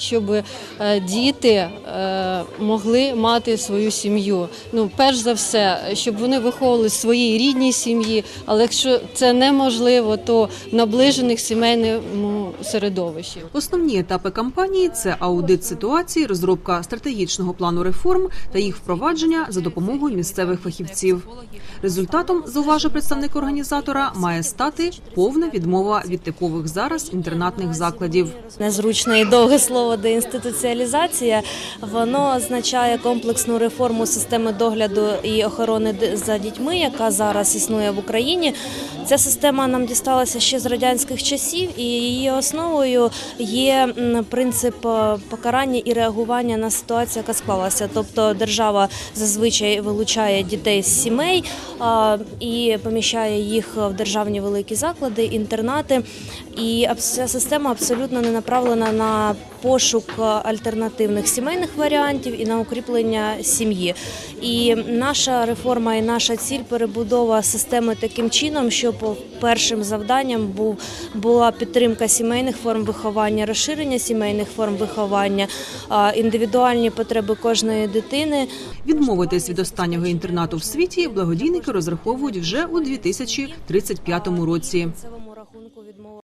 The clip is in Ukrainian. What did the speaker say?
щоб е, діти е, могли мати свою сім'ю. Ну, перш за все, щоб вони виховували своїй рідній сім'ї, але якщо це неможливо, то в наближених сімейному середовищі. Основні етапи кампанії це аудит ситуації, розробка стратегічного плану реформ та їх впровадження за допомогою місцевих фахівців. Результатом, зауважив представник організатора, має стати повна відмова від типових зараз інтернатних закладів. Незручне і довге слово деінституціалізація. Воно означає комплексну реформу системи догляду і охорони за дітьми, яка зараз існує в Україні. Ця система нам дісталася ще з радянських часів, і її основою є принцип е, покарання і реагування на ситуацію, яка склалася. Тобто держава зазвичай вилучає дітей з сімей і поміщає їх в державні великі заклади, інтернати. І ця система абсолютно не направлена на пошук е, альтернативних сімейних варіантів і на укріплення сім'ї. І наша реформа і наша ціль перебудова системи таким чином, щоб першим завданням була підтримка сімейних форм виховання, розширення сімейних форм виховання, індивідуальні потреби кожної дитини. Відмовитись від останнього інтернату в світі благодійники розраховують вже у 2035 році.